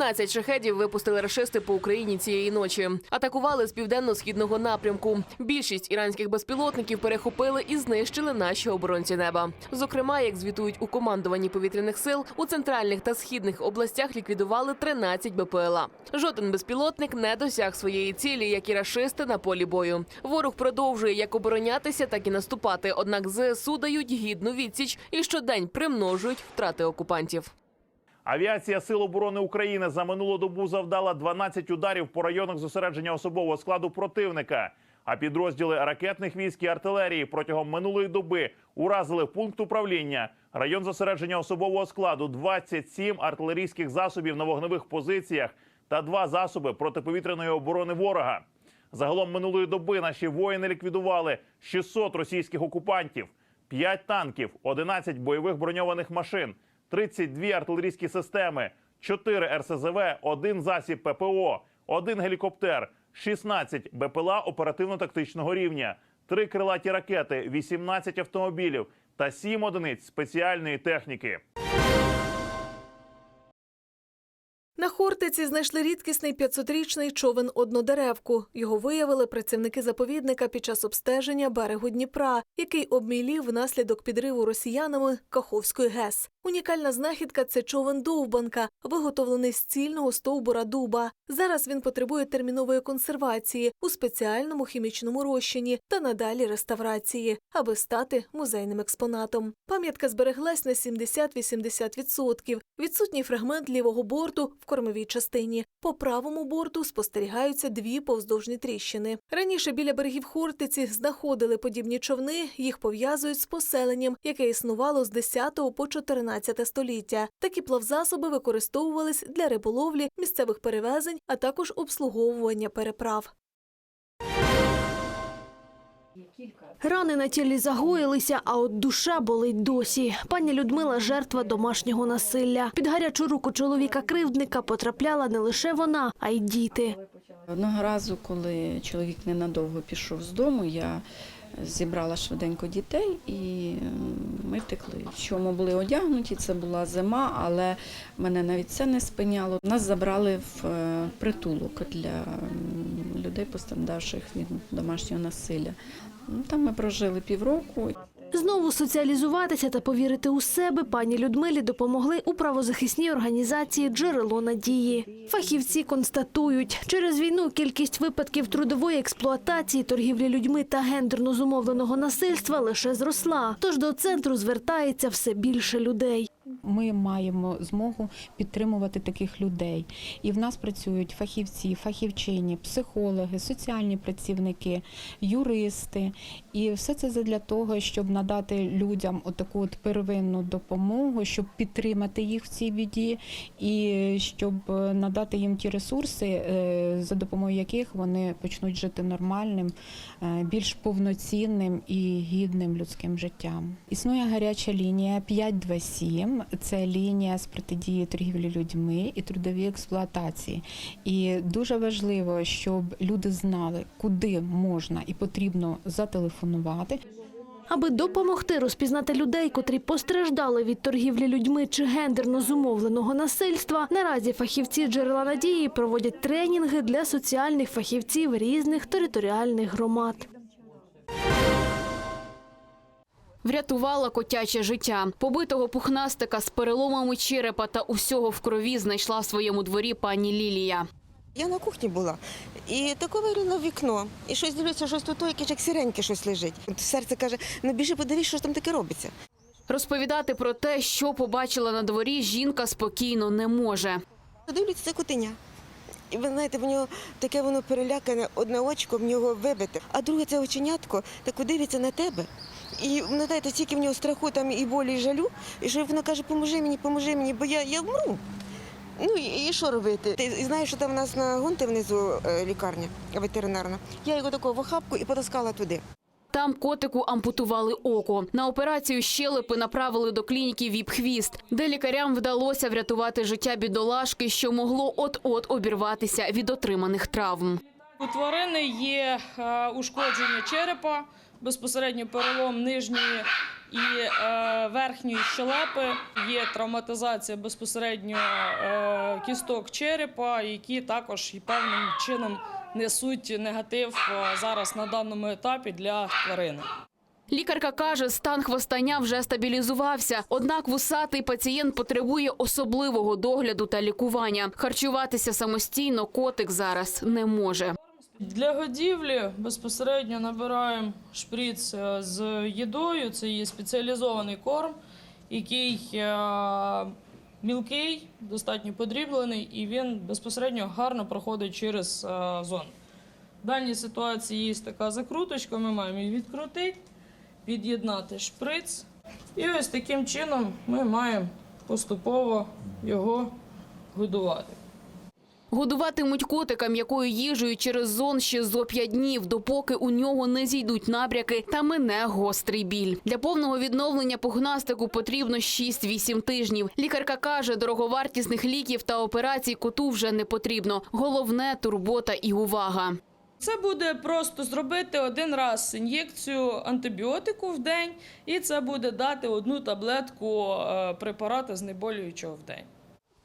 17 шахедів випустили рашисти по Україні цієї ночі. Атакували з південно-східного напрямку. Більшість іранських безпілотників перехопили і знищили наші оборонці неба. Зокрема, як звітують у командуванні повітряних сил, у центральних та східних областях ліквідували 13 БПЛА. Жоден безпілотник не досяг своєї цілі, як і рашисти на полі бою. Ворог продовжує як оборонятися, так і наступати. Однак ЗСУ дають гідну відсіч і щодень примножують втрати окупантів. Авіація Сил оборони України за минулу добу завдала 12 ударів по районах зосередження особового складу противника. А підрозділи ракетних військ і артилерії протягом минулої доби уразили пункт управління, район зосередження особового складу, 27 артилерійських засобів на вогневих позиціях та два засоби протиповітряної оборони ворога. Загалом минулої доби наші воїни ліквідували 600 російських окупантів, 5 танків, 11 бойових броньованих машин, 32 артилерійські системи, 4 РСЗВ, 1 засіб ППО, 1 гелікоптер, 16 БПЛА оперативно-тактичного рівня, 3 крилаті ракети, 18 автомобілів та 7 одиниць спеціальної техніки. На Хортиці знайшли рідкісний 500-річний човен однодеревку. Його виявили працівники заповідника під час обстеження берегу Дніпра, який обмілів внаслідок підриву росіянами Каховської ГЕС. Унікальна знахідка це човен довбанка, виготовлений з цільного стовбура дуба. Зараз він потребує термінової консервації у спеціальному хімічному розчині та надалі реставрації, аби стати музейним експонатом. Пам'ятка збереглась на 70-80%. Відсутній фрагмент лівого борту в кормовій частині. По правому борту спостерігаються дві повздовжні тріщини. Раніше біля берегів Хортиці знаходили подібні човни. Їх пов'язують з поселенням, яке існувало з 10 по 14 століття. Такі плавзасоби використовувались для риболовлі, місцевих перевезень, а також обслуговування переправ. Рани на тілі загоїлися, а от душа болить досі. Пані Людмила жертва домашнього насилля. Під гарячу руку чоловіка-кривдника потрапляла не лише вона, а й діти. Одного разу, коли чоловік ненадовго пішов з дому, я зібрала швиденько дітей і ми втекли. В чому були одягнуті, це була зима, але мене навіть це не спиняло. Нас забрали в е, притулок для людей, постраждавших від домашнього насилля. Ну, Там ми прожили півроку. Знову соціалізуватися та повірити у себе пані Людмилі допомогли у правозахисній організації Джерело надії. Фахівці констатують, через війну кількість випадків трудової експлуатації, торгівлі людьми та гендерно зумовленого насильства лише зросла. Тож до центру звертається все більше людей. Ми маємо змогу підтримувати таких людей. І в нас працюють фахівці, фахівчині, психологи, соціальні працівники, юристи. І все це для того, щоб надати людям отаку от первинну допомогу, щоб підтримати їх в цій біді, і щоб е, надати їм ті ресурси, е, за допомогою яких вони почнуть жити нормальним, е, більш повноцінним і гідним людським життям. Існує гаряча лінія 527. Це лінія з протидії торгівлі людьми і трудовій експлуатації. І дуже важливо, щоб люди знали, куди можна і потрібно зателефонувати. Аби допомогти розпізнати людей, котрі постраждали від торгівлі людьми чи гендерно зумовленого насильства, наразі фахівці джерела надії проводять тренінги для соціальних фахівців різних територіальних громад. Врятувала котяче життя. Побитого пухнастика з переломами черепа та усього в крові знайшла в своєму дворі пані Лілія. Я на кухні була і тако вирила в вікно. І щось дивлюся, щось тут якесь як сіреньке щось лежить. Серце каже, ну біжи, подивись, що ж там таке робиться. Розповідати про те, що побачила на дворі, жінка спокійно не може. Дивлюся, це котеня. І ви знаєте, в нього таке воно перелякане, одне очко в нього вибите, а друге це оченятко, так дивиться на тебе. І воно знаєте, стільки в нього страху там і болі, і жалю, і що воно каже, поможи мені, поможи мені, бо я, я вмру. Ну і, і що робити? Ти знаєш, що там у нас на гонти внизу е, лікарня ветеринарна. Я його такого в охапку і потаскала туди. Там котику ампутували око. На операцію щелепи направили до клініки Віпхвіст, де лікарям вдалося врятувати життя бідолашки, що могло от-от обірватися від отриманих травм. У тварини є е, ушкодження черепа, безпосередньо перелом нижньої і е, верхньої щелепи. Є травматизація безпосередньо е, кісток черепа, які також і певним чином несуть негатив е, зараз на даному етапі для тварини. Лікарка каже, стан хвостання вже стабілізувався. Однак вусатий пацієнт потребує особливого догляду та лікування. Харчуватися самостійно котик зараз не може. Для годівлі безпосередньо набираємо шприц е, з їдою. Це є спеціалізований корм, який е, мілкий, достатньо подріблений, і він безпосередньо гарно проходить через е, зону. В даній ситуації є така закруточка, ми маємо її відкрутити, під'єднати шприц. І ось таким чином ми маємо поступово його годувати. Годуватимуть котика м'якою їжею через зон ще зо п'ять днів, допоки у нього не зійдуть набряки та мине гострий біль. Для повного відновлення пухнастику потрібно 6-8 тижнів. Лікарка каже, дороговартісних ліків та операцій коту вже не потрібно. Головне турбота і увага. Це буде просто зробити один раз ін'єкцію антибіотику в день, і це буде дати одну таблетку е, препарата знеболюючого в день.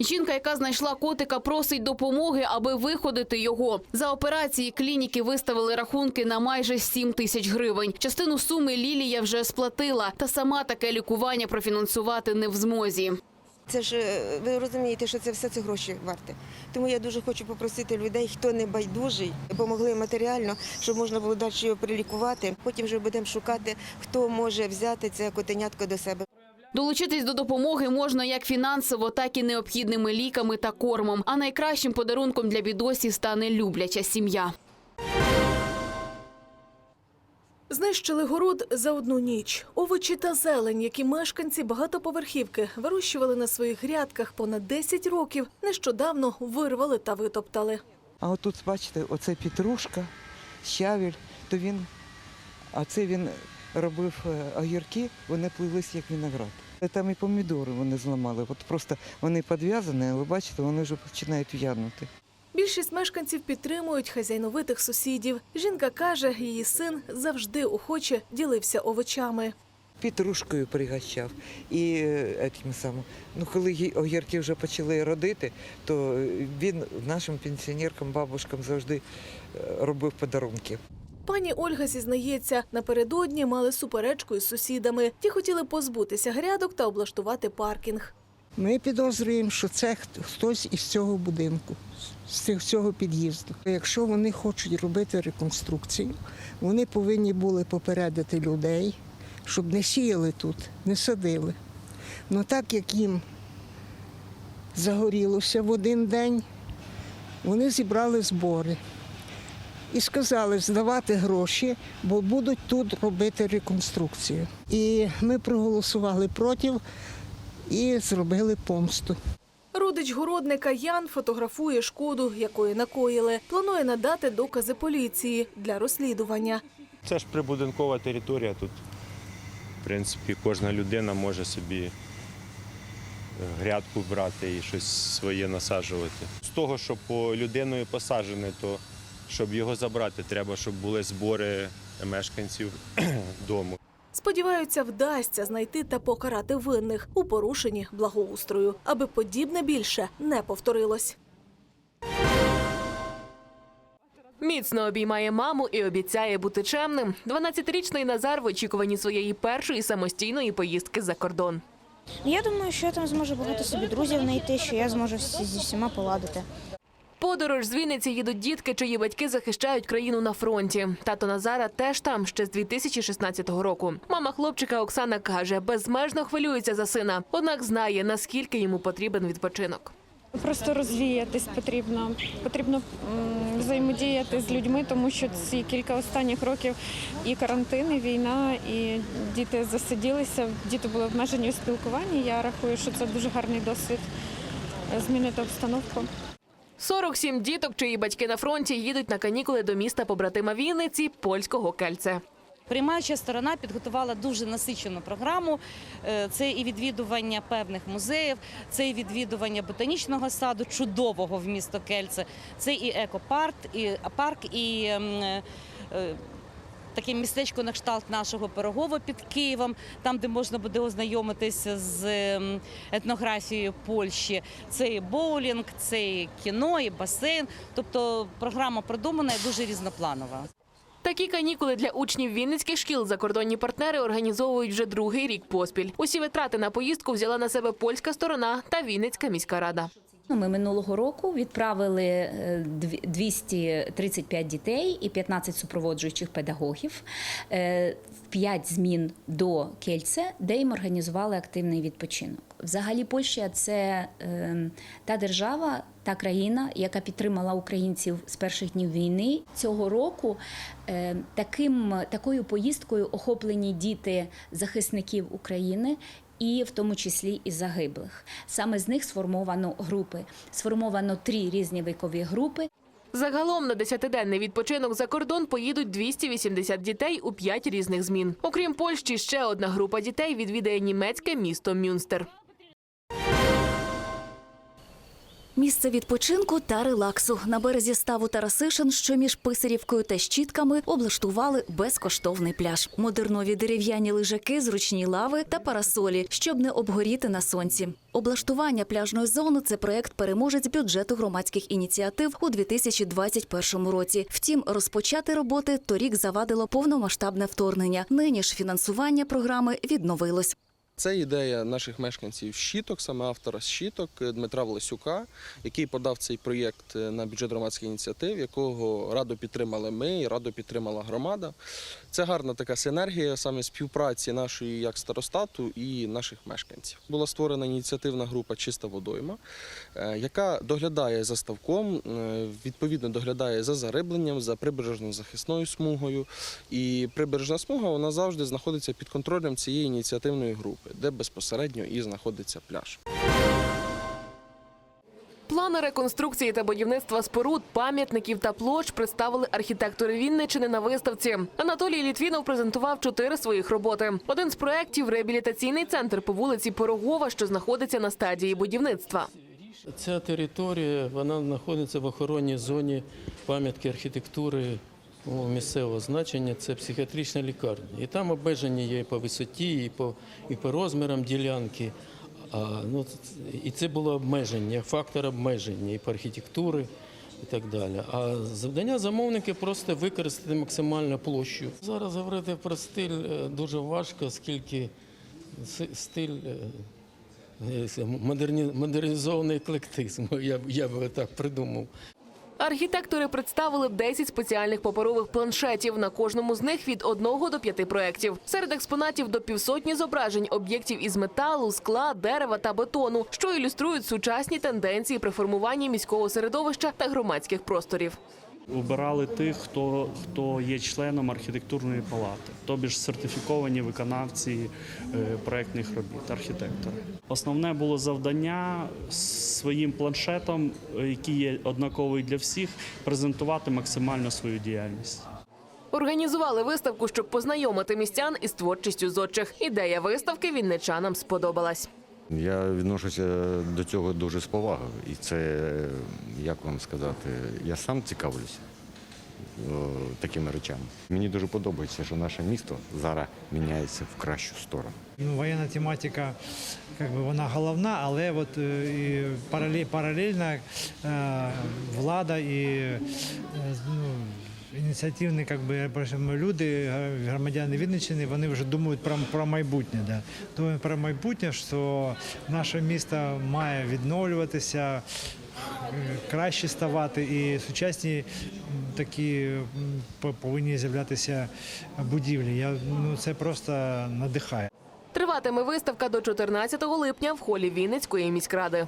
Жінка, яка знайшла котика, просить допомоги, аби виходити його. За операції клініки виставили рахунки на майже 7 тисяч гривень. Частину суми Лілія вже сплатила, та сама таке лікування профінансувати не в змозі. Це ж е, ви розумієте, що це все це гроші варте. Тому я дуже хочу попросити людей, хто не байдужий, допомогли матеріально, щоб можна було далі його прилікувати. Потім вже будемо шукати, хто може взяти це котенятко до себе. Долучитись до допомоги можна як фінансово, так і необхідними ліками та кормом. А найкращим подарунком для бідосі стане любляча сім'я. Знищили город за одну ніч. Овочі та зелень, які мешканці багатоповерхівки вирощували на своїх грядках понад 10 років, нещодавно вирвали та витоптали. А отут, бачите, оце петрушка, щавель, то він, а це він робив е, огірки, вони плились як виноград. Е, Там і помідори вони зламали. От просто вони підв'язані, ви бачите, вони вже починають в'янути. Більшість мешканців підтримують хазяйновитих сусідів. Жінка каже, її син завжди охоче ділився овочами. Петрушкою пригощав. І е, етим самим. Ну, коли огірки вже почали родити, то він нашим пенсіонеркам, бабушкам завжди е, робив подарунки. Пані Ольга зізнається, напередодні мали суперечку із сусідами. Ті хотіли позбутися грядок та облаштувати паркінг. Ми підозрюємо, що це хтось із цього будинку, з цього під'їзду. Якщо вони хочуть робити реконструкцію, вони повинні були попередити людей, щоб не сіяли тут, не садили. Ну так як їм загорілося в один день, вони зібрали збори і сказали здавати гроші, бо будуть тут робити реконструкцію. І ми проголосували проти і зробили помсту. Родич городника Ян фотографує шкоду, якої накоїли. Планує надати докази поліції для розслідування. Це ж прибудинкова територія. Тут, в принципі, кожна людина може собі е, грядку брати і щось своє насаджувати. З того, що по людиною посаджене, то щоб його забрати, треба, щоб були збори мешканців дому. Сподіваються, вдасться знайти та покарати винних у порушенні благоустрою, аби подібне більше не повторилось. Міцно обіймає маму і обіцяє бути чемним. 12-річний Назар в очікуванні своєї першої самостійної поїздки за кордон. Я думаю, що я там зможу багато собі друзів знайти, що я зможу всі зі всіма поладити. Подорож з Вінниці їдуть дітки, чиї батьки захищають країну на фронті. Тато Назара теж там ще з 2016 року. Мама хлопчика Оксана каже, безмежно хвилюється за сина, однак знає, наскільки йому потрібен відпочинок. Просто розвіятись потрібно. Потрібно взаємодіяти з людьми, тому що ці кілька останніх років і карантин, і війна, і діти засиділися, діти були обмежені у спілкуванні. Я рахую, що це дуже гарний досвід е, змінити обстановку. 47 діток, чиї батьки на фронті, їдуть на канікули до міста побратима Вінниці польського Кельце. Приймаюча сторона підготувала дуже насичену програму. Е, Це і відвідування певних музеїв, це і відвідування ботанічного саду, чудового в місто Кельце. Це і екопарк, і парк, і ем, е, таке містечко на кшталт нашого Пирогова під Києвом, там, де можна буде ознайомитися з ем, етнографією Польщі. Це і боулінг, це і кіно, і басейн. Тобто програма продумана і дуже різнопланова. Такі канікули для учнів вінницьких шкіл закордонні партнери організовують вже другий рік поспіль. Усі витрати на поїздку взяла на себе польська сторона та Вінницька міська рада. Ми минулого року відправили е, 235 дітей і 15 супроводжуючих педагогів е, в 5 змін до Кельце, де їм організували активний відпочинок. Взагалі, Польща це е, та держава, та країна, яка підтримала українців з перших днів війни. Цього року е, таким, такою поїздкою охоплені діти захисників України і в тому числі і загиблих. Саме з них сформовано групи. Сформовано три різні вікові групи. Загалом на десятиденний відпочинок за кордон поїдуть 280 дітей у п'ять різних змін. Окрім Польщі, ще одна група дітей відвідає німецьке місто Мюнстер. Місце відпочинку та релаксу на березі ставу Тарасишин, що між Писарівкою та Щітками, облаштували безкоштовний пляж. Модернові дерев'яні лежаки, зручні лави та парасолі, щоб не обгоріти на сонці. Облаштування пляжної зони це проект переможець бюджету громадських ініціатив у 2021 році. Втім, розпочати роботи торік завадило повномасштабне вторгнення. Нині ж фінансування програми відновилось. Це ідея наших мешканців щіток, саме автора щіток Дмитра Власюка, який подав цей проєкт е, на бюджет громадських ініціатив, якого радо підтримали ми і радо підтримала громада. Це гарна така синергія саме співпраці нашої як старостату і наших мешканців. Була створена ініціативна група Чиста водойма, е, яка доглядає за ставком, е, відповідно доглядає за зарибленням, за прибережно захисною смугою. І прибережна смуга вона завжди знаходиться під контролем цієї ініціативної групи, де безпосередньо і знаходиться пляж. Плани реконструкції та будівництва споруд, пам'ятників та площ представили архітектори Вінничини на виставці. Анатолій Літвінов презентував чотири своїх роботи. Один з проєктів – реабілітаційний центр по вулиці Пирогова, що знаходиться на стадії будівництва. Ця територія вона знаходиться в охоронній зоні пам'ятки архітектури місцевого значення. Це психіатрична лікарня. І там обмеження є і по висоті, і по, і по розмірам ділянки. А, ну, і це було обмеження, фактор обмеження і по архітектури. І так далі. А завдання замовника просто використати максимальну площу. Зараз говорити про стиль е, дуже важко, оскільки стиль е, е, модерні, модернізований еклектизм. Я, я би так придумав. Архітектори представили 10 спеціальних паперових планшетів. На кожному з них від одного до п'яти проєктів. Серед експонатів до півсотні зображень об'єктів із металу, скла, дерева та бетону, що ілюструють сучасні тенденції при формуванні міського середовища та громадських просторів. Обирали тих, хто, хто є членом архітектурної палати, тобі ж сертифіковані виконавці е, проектних робіт, архітектори. Основне було завдання своїм планшетом, який є однаковий для всіх, презентувати максимально свою діяльність. Організували виставку, щоб познайомити містян із творчістю зодчих. Ідея виставки вінничанам сподобалась. Я відношуся до цього дуже з повагою. І це, як вам сказати, я сам цікавлюся такими речами. Мені дуже подобається, що наше місто зараз міняється в кращу сторону. Ну, воєнна тематика, как би, вона головна, але от, е, і паралель, паралельно е, влада і е, ну, ініціативні как би, люди, громадяни Вінниччини, вони вже думають про, про майбутнє. Да. Думають про майбутнє, що наше місто має відновлюватися, краще ставати і сучасні такі повинні з'являтися будівлі. Я, ну, це просто надихає. Триватиме виставка до 14 липня в холі Вінницької міськради.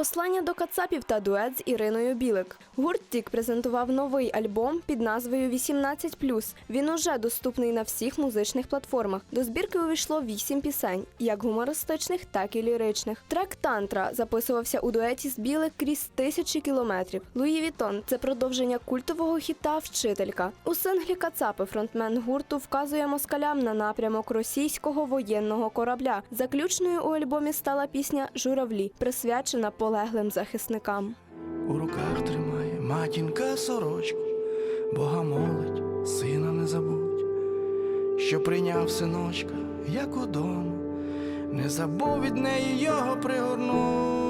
Послання до кацапів та дует з Іриною Білик. Гурт Тік презентував новий альбом під назвою «18+.» Він уже доступний на всіх музичних платформах. До збірки увійшло вісім пісень, як гумористичних, так і ліричних. Трек Тантра записувався у дуеті з Білик крізь тисячі кілометрів. Луї Вітон це продовження культового хіта Вчителька. У синглі Кацапи фронтмен гурту вказує москалям на напрямок російського воєнного корабля. Заключною у альбомі стала пісня Журавлі, присвячена полеглим захисникам. У руках тримає матінка сорочку, Бога молить, сина не забудь, що прийняв синочка, як удома, не забув від неї його пригорнуть.